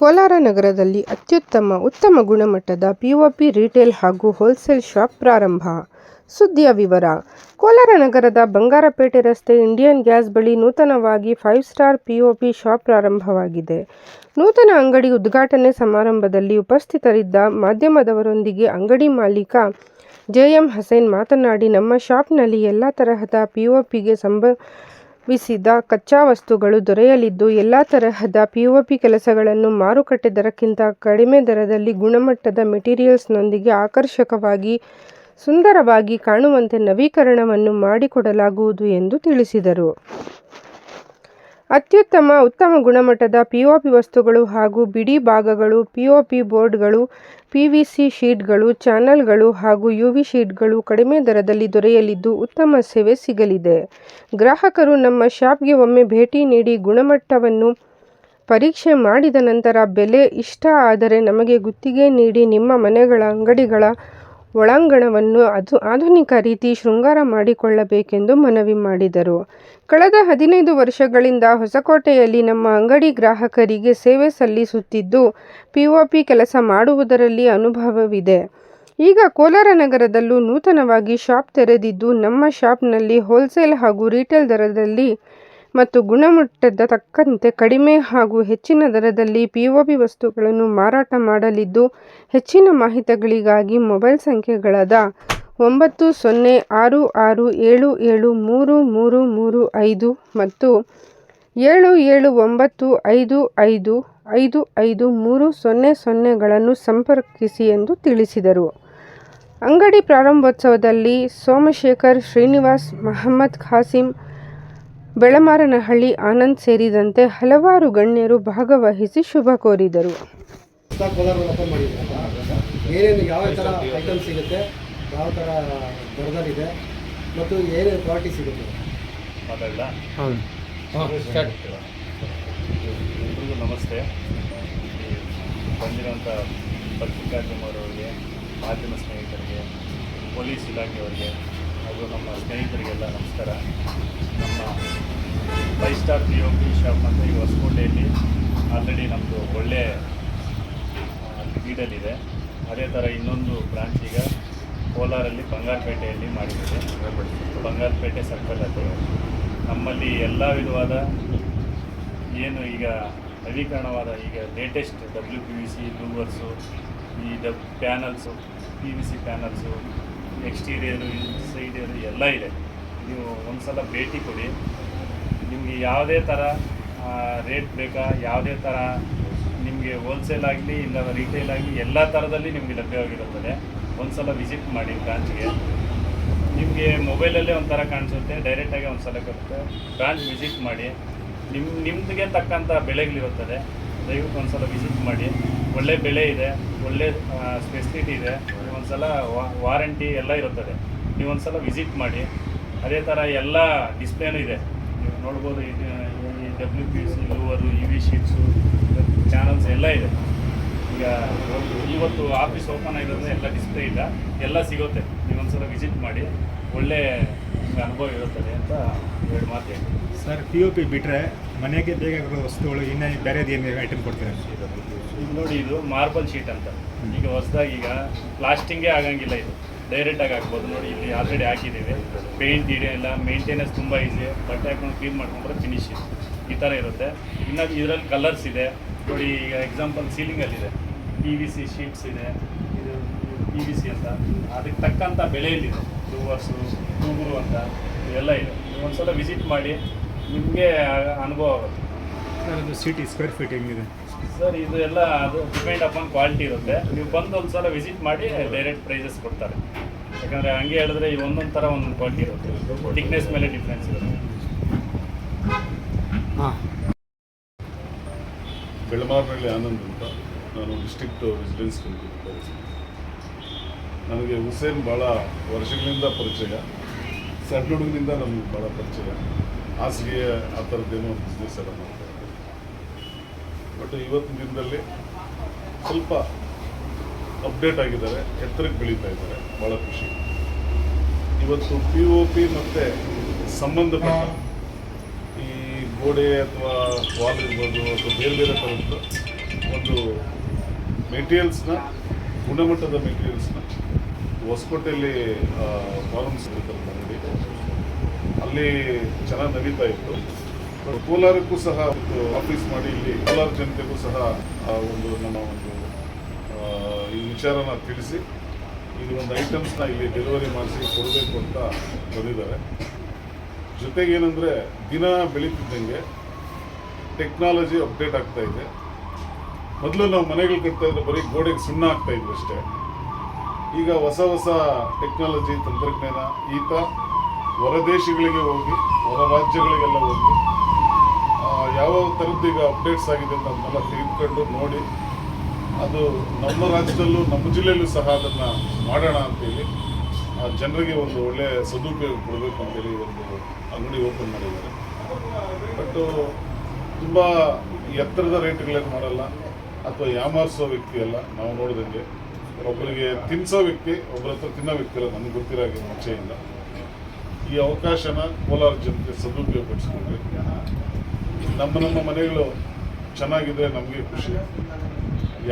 ಕೋಲಾರ ನಗರದಲ್ಲಿ ಅತ್ಯುತ್ತಮ ಉತ್ತಮ ಗುಣಮಟ್ಟದ ಪಿಒಪಿ ರಿಟೇಲ್ ಹಾಗೂ ಹೋಲ್ಸೇಲ್ ಶಾಪ್ ಪ್ರಾರಂಭ. ಸುದ್ದಿಯ ವಿವರ ಕೋಲಾರ ನಗರದ ಬಂಗಾರಪೇಟೆ ರಸ್ತೆ ಇಂಡಿಯನ್ ಗ್ಯಾಸ್ ಬಳಿ ನೂತನವಾಗಿ ಫೈವ್ ಸ್ಟಾರ್ ಪಿಒಪಿ ಶಾಪ್ ಪ್ರಾರಂಭವಾಗಿದೆ. ನೂತನ ಅಂಗಡಿ ಉದ್ಘಾಟನೆ ಸಮಾರಂಭದಲ್ಲಿ ಉಪಸ್ಥಿತರಿದ್ದ ಮಾಧ್ಯಮದವರೊಂದಿಗೆ ಅಂಗಡಿ ಮಾಲೀಕ ಜೆಎಂ ಹಸೇನ್ ಮಾತನಾಡಿ, ನಮ್ಮ ಶಾಪ್ನಲ್ಲಿ ಎಲ್ಲ ತರಹದ ಪಿಒಪಿಗೆ ಸಂಬಂಧಿಸಿದ ಕಚ್ಚಾ ವಸ್ತುಗಳು ದೊರೆಯಲಿದ್ದು, ಎಲ್ಲ ತರಹದ ಪಿಒಪಿ ಕೆಲಸಗಳನ್ನು ಮಾರುಕಟ್ಟೆ ದರಕ್ಕಿಂತ ಕಡಿಮೆ ದರದಲ್ಲಿ ಗುಣಮಟ್ಟದ ಮೆಟೀರಿಯಲ್ಸ್ನೊಂದಿಗೆ ಆಕರ್ಷಕವಾಗಿ, ಸುಂದರವಾಗಿ ಕಾಣುವಂತೆ ನವೀಕರಣವನ್ನು ಮಾಡಿಕೊಡಲಾಗುವುದು ಎಂದು ತಿಳಿಸಿದರು. ಅತ್ಯುತ್ತಮ, ಉತ್ತಮ ಗುಣಮಟ್ಟದ ಪಿಒಪಿ ವಸ್ತುಗಳು ಹಾಗೂ ಬಿಡಿ ಭಾಗಗಳು, ಪಿಒಪಿ ಬೋರ್ಡ್ಗಳು, ಪಿವಿಸಿ ಶೀಟ್ಗಳು, ಚಾನಲ್ಗಳು ಹಾಗೂ ಯುವಿ ಶೀಟ್ಗಳು ಕಡಿಮೆ ದರದಲ್ಲಿ ದೊರೆಯಲಿದ್ದು, ಉತ್ತಮ ಸೇವೆ ಸಿಗಲಿದೆ. ಗ್ರಾಹಕರು ನಮ್ಮ ಶಾಪ್ಗೆ ಒಮ್ಮೆ ಭೇಟಿ ನೀಡಿ ಗುಣಮಟ್ಟವನ್ನು ಪರೀಕ್ಷೆ ಮಾಡಿದ ನಂತರ ಬೆಲೆ ಇಷ್ಟ ಆದರೆ ನಮಗೆ ಗುತ್ತಿಗೆ ನೀಡಿ ನಿಮ್ಮ ಮನೆಗಳ, ಅಂಗಡಿಗಳ ಒಳಾಂಗಣವನ್ನು ಅದು ಆಧುನಿಕ ರೀತಿ ಶೃಂಗಾರ ಮಾಡಿಕೊಳ್ಳಬೇಕೆಂದು ಮನವಿ ಮಾಡಿದರು. ಕಳೆದ ಹದಿನೈದು ವರ್ಷಗಳಿಂದ ಹೊಸಕೋಟೆಯಲ್ಲಿ ನಮ್ಮ ಅಂಗಡಿ ಗ್ರಾಹಕರಿಗೆ ಸೇವೆ ಸಲ್ಲಿಸುತ್ತಿದ್ದು, ಪಿಒಪಿ ಕೆಲಸ ಮಾಡುವುದರಲ್ಲಿ ಅನುಭವವಿದೆ. ಈಗ ಕೋಲಾರ ನಗರದಲ್ಲೂ ನೂತನವಾಗಿ ಶಾಪ್ ತೆರೆದಿದ್ದು, ನಮ್ಮ ಶಾಪ್ನಲ್ಲಿ ಹೋಲ್ಸೇಲ್ ಹಾಗೂ ರಿಟೇಲ್ ದರದಲ್ಲಿ ಮತ್ತು ಗುಣಮಟ್ಟದ ತಕ್ಕಂತೆ ಕಡಿಮೆ ಹಾಗೂ ಹೆಚ್ಚಿನ ದರದಲ್ಲಿ ಪಿಒಪಿ ವಸ್ತುಗಳನ್ನು ಮಾರಾಟ ಮಾಡಲಿದ್ದು, ಹೆಚ್ಚಿನ ಮಾಹಿತಿಗಳಿಗಾಗಿ ಮೊಬೈಲ್ ಸಂಖ್ಯೆಗಳಾದ ಒಂಬತ್ತು ಸೊನ್ನೆ ಆರು ಆರು ಏಳು ಏಳು ಮೂರು ಮೂರು ಮೂರು ಐದು ಮತ್ತು ಏಳು ಏಳು ಒಂಬತ್ತು ಐದು ಐದು ಐದು ಐದು ಮೂರು ಸೊನ್ನೆ ಸೊನ್ನೆಗಳನ್ನು ಸಂಪರ್ಕಿಸಿ ಎಂದು ತಿಳಿಸಿದರು. ಅಂಗಡಿ ಪ್ರಾರಂಭೋತ್ಸವದಲ್ಲಿ ಸೋಮಶೇಖರ್, ಶ್ರೀನಿವಾಸ್, ಮಹಮ್ಮದ್ ಖಾಸಿಂ, ಬೆಳಮಾರನಹಳ್ಳಿ ಆನಂದ್ ಸೇರಿದಂತೆ ಹಲವಾರು ಗಣ್ಯರು ಭಾಗವಹಿಸಿ ಶುಭ ಕೋರಿದರು. ಏನೇನು ಯಾವ ಥರ ಐಟಮ್ ಸಿಗುತ್ತೆ ಯಾವ ಥರ ದರದಲ್ಲಿದೆ ಮತ್ತು ಏನೇನು ಕ್ವಾಲಿಟಿ ಸಿಗುತ್ತೆ? ಮಾತಾಡಲ ಹಾಂ ಸ್ಟಾರ್ಟ್ ಎಲ್ರಿಗೂ ನಮಸ್ತೆ. ಈ ಬಂದಿರೋಂಥ ಪತ್ರಿಕಾದ್ಯಮರವರಿಗೆ ಮಾಧ್ಯಮ ಸ್ನೇಹಿತರಿಗೆ ಪೊಲೀಸ್ ಇಲಾಖೆಯವರಿಗೆ ಹಾಗೂ ನಮ್ಮ ಸ್ನೇಹಿತರಿಗೆಲ್ಲ ನಮಸ್ಕಾರ. ನಮ್ಮ five star P O P shop ಅಂತ ಈ ಹೊಸಕೋಟೆಯಲ್ಲಿ ಆಲ್ರೆಡಿ ನಮ್ಮದು ಒಳ್ಳೆ ಲೀಡಲ್ಲಿದೆ ಅದೇ ಥರ ಇನ್ನೊಂದು ಬ್ರಾಂಚ್ ಈಗ ಕೋಲಾರಲ್ಲಿ ಬಂಗಾರಪೇಟೆಯಲ್ಲಿ ಮಾಡಿದ್ದೀವಿ ಬಂಗಾರಪೇಟೆ ಸರ್ಕಲಲ್ಲಿ ನಮ್ಮಲ್ಲಿ ಎಲ್ಲ ವಿಧವಾದ ಏನು ಈಗ ನವೀಕರಣವಾದ ಈಗ latest W P V C louvres ಈ dub panels P V C panels exterior insider ಎಲ್ಲ ಇದೆ. ನೀವು ಒಂದು ಸಲ ಭೇಟಿ ಕೊಡಿ. ನಿಮಗೆ ಯಾವುದೇ ಥರ ರೇಟ್ ಬೇಕಾ, ಯಾವುದೇ ಥರ, ನಿಮಗೆ ಹೋಲ್ಸೇಲ್ ಆಗಲಿ ಇಲ್ಲ ರಿಟೇಲ್ ಆಗಲಿ ಎಲ್ಲ ಥರದಲ್ಲಿ ನಿಮಗೆ ಲಭ್ಯವಾಗಿರುತ್ತದೆ. ಒಂದು ಸಲ ವಿಸಿಟ್ ಮಾಡಿ ಬ್ರಾಂಚ್ಗೆ ನಿಮಗೆ ಮೊಬೈಲಲ್ಲೇ ಒಂಥರ ಕಾಣಿಸುತ್ತೆ ಡೈರೆಕ್ಟಾಗಿ ಒಂದು ಸಲ ಬರುತ್ತೆ ಬ್ರಾಂಚ್ ವಿಸಿಟ್ ಮಾಡಿ. ನಿಮ್ಮ ನಿಮ್ಮದಿಗೆ ತಕ್ಕಂಥ ಬೆಳೆಗಳಿರುತ್ತದೆ. ದಯವಿಟ್ಟು ಒಂದು ಸಲ ವಿಸಿಟ್ ಮಾಡಿ. ಒಳ್ಳೆ ಬೆಳೆ ಇದೆ, ಒಳ್ಳೆ ಸ್ಪೆಸಿಲಿಟಿ ಇದೆ. ಸಲ ವಾರಂಟಿ ಎಲ್ಲ ಇರುತ್ತದೆ. ನೀವು ಒಂದು ಸಲ ವಿಸಿಟ್ ಮಾಡಿ, ಅದೇ ಥರ ಎಲ್ಲ ಡಿಸ್ಪ್ಲೇನೂ ಇದೆ. ನೀವು ನೋಡ್ಬೋದು, ಇದು W P C ಲೂವರು E V sheets channels ಎಲ್ಲ ಇದೆ. ಈಗ ಇವತ್ತು ಆಫೀಸ್ ಓಪನ್ ಆಗಿರೋದ್ರಿಂದ ಎಲ್ಲ ಡಿಸ್ಪ್ಲೇ ಇಲ್ಲ. ಎಲ್ಲ ಸಿಗುತ್ತೆ. ನೀವು ಒಂದ್ಸಲ ವಿಸಿಟ್ ಮಾಡಿ. ಒಳ್ಳೆ ಅನುಭವ ಇರುತ್ತದೆ ಅಂತ ಎರಡು ಮಾತು ಹೇಳಿ ಸರ್ ಪಿ ಯು ಪಿ ಬಿಟ್ಟರೆ ಮನೆಗೆ ಬೇಕಾಗಿರೋ ವಸ್ತುಗಳು ಇನ್ನೂ ಬೇರೆದು ಏನು ಐಟಮ್ ಕೊಡ್ತೀರಾ? ಇದು ನೋಡಿ ಇದು ಮಾರ್ಬಲ್ ಶೀಟ್ ಅಂತ. ಈಗ ಹೊಸದಾಗಿ ಈಗ ಪ್ಲಾಸ್ಟಿಂಗೇ ಆಗಂಗಿಲ್ಲ ಇದು. ಡೈರೆಕ್ಟಾಗಿ ಹಾಕ್ಬೋದು. ನೋಡಿ ಇಲ್ಲಿ ಆಲ್ರೆಡಿ ಹಾಕಿದ್ದೀವಿ. ಪೇಂಟ್ ಇಲ್ಲ ಮೇಂಟೆನೆನ್ಸ್ ತುಂಬ ಈಸಿ ಬಟ್ಟೆ ಹಾಕೊಂಡು ಕ್ಲೀನ್ ಮಾಡ್ಕೊಂಡ್ರೆ ಫಿನಿಶ್ ಈ ಥರ ಇರುತ್ತೆ. ಇನ್ನು ಇದರಲ್ಲಿ ಕಲರ್ಸ್ ಇದೆ. ನೋಡಿ ಈಗ ಎಕ್ಸಾಂಪಲ್ ಸೀಲಿಂಗಲ್ಲಿದೆ ಪಿ ವಿ ಸಿ ಶೀಟ್ಸ್ ಇದೆ ಇದು ಪಿ ವಿ ಸಿ ಅಂತ. ಅದಕ್ಕೆ ತಕ್ಕಂಥ ಬೆಲೆಯಲ್ಲಿದೆ ಡೂವರ್ಸು ಡೂಗುರು ಅಂತ ಇವೆಲ್ಲ ಇದೆ. ನೀವು ಒಂದು ಸಲ ವಿಸಿಟ್ ಮಾಡಿ ನಿಮಗೆ ಅನುಭವ ಆಗುತ್ತೆ. ಸರ್ ಅದು ಸಿಟಿ ಸ್ಕ್ವೇರ್ ಫೀಟ್ ಹೆಂಗಿದೆ? ಸರ್ ಇದು ಎಲ್ಲ ಅದು ಡಿಪೆಂಡ್ ಅಪಾನ್ ಕ್ವಾಲಿಟಿ ಇರುತ್ತೆ. ನೀವು ಬಂದು ಒಂದು ಸಲ ವಿಸಿಟ್ ಮಾಡಿ ಡೈರೆಕ್ಟ್ ಪ್ರೈಸಸ್ ಕೊಡ್ತಾರೆ. ಯಾಕಂದರೆ ಹಂಗೆ ಹೇಳಿದ್ರೆ ಈ ಒಂದೊಂದು ಥರ ಒಂದೊಂದು ಕ್ವಾಲಿಟಿ ಇರುತ್ತೆ. ಥಿಕ್ನೆಸ್ ಮೇಲೆ ಡಿಫ್ರೆನ್ಸ್ ಇರುತ್ತೆ. ಹಾಂ. ಬೆಳಮಾರ್ನಲ್ಲಿ ಆನಂದ್ ಅಂತ. ನಾನು ಡಿಸ್ಟ್ರಿಕ್ಟ್ ರೆಸಿಡೆನ್ಸ್ ಕಮಿಟಿ ನನಗೆ ಹುಸೇನ್ ಭಾಳ ವರ್ಷಗಳಿಂದ ಪರಿಚಯ. ಸಣ್ಣ ಹುಡುಗನಿಂದ ನಮ್ಗೆ ಭಾಳ ಪರಿಚಯ. ಹಾಸಿಗೆ ಆ ಥರದ್ದೇನೋ ಬಿಸ್ನೆಸ್ ಎಲ್ಲ ಮಾಡ್ತಾ ಬಟ್ ಇವತ್ತಿನ ದಿನದಲ್ಲಿ ಸ್ವಲ್ಪ ಅಪ್ಡೇಟ್ ಆಗಿದ್ದಾರೆ. ಎತ್ತರಕ್ಕೆ ಬೆಳೀತಾ ಇದ್ದಾರೆ. ಭಾಳ ಖುಷಿ. ಇವತ್ತು ಪಿ ಒ ಪಿ ಮತ್ತು ಸಂಬಂಧಪಟ್ಟ ಈ ಗೋಡೆ ಅಥವಾ ವಾಲ್ ಇರ್ಬೋದು ಅಥವಾ ಬೇರೆ ಬೇರೆ ಥರದ್ದು ಒಂದು ಮೆಟೀರಿಯಲ್ಸ್ನ, ಗುಣಮಟ್ಟದ ಮೆಟೀರಿಯಲ್ಸ್ನ ಹೊಸಕೋಟೆಯಲ್ಲಿ ಫಾರ್ಮ್ಸ್ ಇರುತ್ತಲ್ಲ ಅಂಗಡಿ ಅಲ್ಲಿ ಚೆನ್ನಾಗಿ ನಡೀತಾ ಇತ್ತು. ಕೋಲಾರಕ್ಕೂ ಸಹ ಒಂದು ಆಫೀಸ್ ಮಾಡಿ ಇಲ್ಲಿ ಕೋಲಾರ ಜನತೆಗೂ ಸಹ ಒಂದು ನಮ್ಮ ಒಂದು ಈ ವಿಚಾರನ ತಿಳಿಸಿ ಇದು ಒಂದು ಐಟಮ್ಸ್ನ ಇಲ್ಲಿ ಡೆಲಿವರಿ ಮಾಡಿಸಿ ಕೊಡಬೇಕು ಅಂತ ಬಂದಿದ್ದಾರೆ. ಜೊತೆಗೆ ಏನಂದರೆ ದಿನ ಬೆಳೀತಿದ್ದಂಗೆ ಟೆಕ್ನಾಲಜಿ ಅಪ್ಡೇಟ್ ಆಗ್ತಾ ಇದೆ. ಮೊದಲು ನಾವು ಮನೆಗಳು ಕಟ್ತಾ ಬರೀ ಗೋಡೆಗೆ ಸುಣ್ಣ ಆಗ್ತಾ ಇದ್ವಿ ಅಷ್ಟೇ. ಈಗ ಹೊಸ ಹೊಸ ಟೆಕ್ನಾಲಜಿ ತಂತ್ರಜ್ಞಾನ ಈತ ಹೊರ ದೇಶಗಳಿಗೆ ಹೋಗಿ, ಹೊರ ರಾಜ್ಯಗಳಿಗೆಲ್ಲ ಹೋಗಿ ಯಾವ ಥರದ್ದು ಈಗ ಅಪ್ಡೇಟ್ಸ್ ಆಗಿದೆ ಅಂತ ಅದನ್ನೆಲ್ಲ ತೆಗೆದುಕೊಂಡು ನೋಡಿ, ಅದು ನಮ್ಮ ರಾಜ್ಯದಲ್ಲೂ ನಮ್ಮ ಜಿಲ್ಲೆಯಲ್ಲೂ ಸಹ ಅದನ್ನು ಮಾಡೋಣ ಅಂತೇಳಿ, ಆ, ಜನರಿಗೆ ಒಂದು ಒಳ್ಳೆಯ ಸದುಪಯೋಗ ಕೊಡಬೇಕು ಅಂತೇಳಿ ಒಂದು ಅಂಗಡಿ ಓಪನ್ ಮಾಡಿದ್ದಾರೆ. ಬಟ್ ತುಂಬ ಎತ್ತರದ ರೇಟ್ಗಳೇನು ಮಾಡಲ್ಲ. ಅಥವಾ ಯಾಮಾರಿಸೋ ವ್ಯಕ್ತಿ ಅಲ್ಲ, ನಾವು ನೋಡಿದಂಗೆ ಒಬ್ಬರಿಗೆ ತಿನ್ನಿಸೋ ವ್ಯಕ್ತಿ, ಒಬ್ಬರ ಹತ್ರ ತಿನ್ನೋ ವ್ಯಕ್ತಿ ಅಲ್ಲ, ನನಗೆ ಗೊತ್ತಿರೋ ಹಾಗೆ ಮುಂಚೆಯಿಂದ ಈ ಅವಕಾಶನ ಕೋಲಾರ ಜನತೆ ಸದುಪಯೋಗಪಡಿಸ್ಕೊಂಡ್ರೆ. ನಮ್ಮ ನಮ್ಮ ಮನೆಗಳು ಚೆನ್ನಾಗಿದೆ, ನಮಗೆ ಖುಷಿ.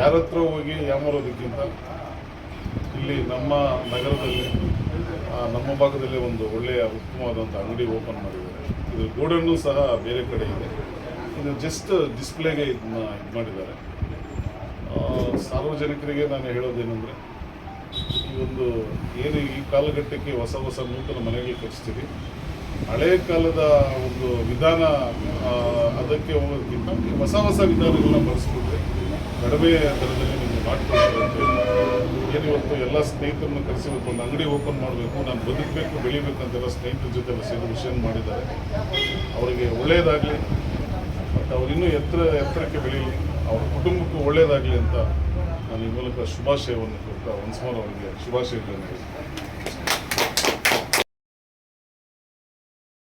ಯಾರ ಹತ್ರ ಹೋಗಿ ಯಾಮಾರೋದಕ್ಕಿಂತ ಇಲ್ಲಿ ನಮ್ಮ ನಗರದಲ್ಲಿ ನಮ್ಮ ಭಾಗದಲ್ಲಿ ಒಂದು ಒಳ್ಳೆಯ ಉತ್ತಮವಾದಂಥ ಅಂಗಡಿ ಓಪನ್ ಮಾಡಿದ್ದಾರೆ. ಇದು ಗೋಡನ್ನು ಸಹ ಬೇರೆ ಕಡೆ ಇದೆ. ಇದು ಜಸ್ಟ್ ಡಿಸ್ಪ್ಲೇಗೆ ಇದನ್ನ ಇದು ಮಾಡಿದ್ದಾರೆ ಸಾರ್ವಜನಿಕರಿಗೆ ನಾನು ಹೇಳೋದೇನೆಂದರೆ, ಈ ಒಂದು ಏನು ಈ ಕಾಲಘಟ್ಟಕ್ಕೆ ಹೊಸ ಹೊಸ ನೂತನ ಮನೆಗಳು ಕಟ್ಟಿಸ್ತೀವಿ ಹಳೆಯ ಕಾಲದ ಒಂದು ವಿಧಾನ ಅದಕ್ಕೆ ಹೋಗೋದಕ್ಕಿಂತ ಹೊಸ ಹೊಸ ವಿಧಾನಗಳನ್ನ ಬಳಸ್ಬಿಟ್ರೆ ಕಡಿಮೆ ದರದಲ್ಲಿ ನಿಮಗೆ ಮಾಡ್ಕೊಡ್ತಾರೆ. ಏನಿವತ್ತು ಎಲ್ಲ ಸ್ನೇಹಿತರನ್ನು ಕರೆಸಬೇಕು ಒಂದು ಅಂಗಡಿ ಓಪನ್ ಮಾಡಬೇಕು, ನಾನು ಬದುಕಬೇಕು, ಬೆಳಿಬೇಕು ಅಂತೆಲ್ಲ ಸ್ನೇಹಿತರ ಜೊತೆ ಸೇರಿ ವಿಷಯ ಮಾಡಿದ್ದಾರೆ. ಅವರಿಗೆ ಒಳ್ಳೆಯದಾಗಲಿ ಮತ್ತು ಅವರಿನ್ನೂ ಎತ್ತರ, ಎತ್ತರಕ್ಕೆ ಬೆಳೀಲಿ. ಅವ್ರ ಕುಟುಂಬಕ್ಕೂ ಒಳ್ಳೆಯದಾಗಲಿ ಅಂತ ನಾನು ಈ ಮೂಲಕ ಶುಭಾಶಯವನ್ನು ಕೊಡ್ತಾ ಒಂದು ಮೋರ್ ಅವರಿಗೆ ಶುಭಾಶಯಗಳನ್ನು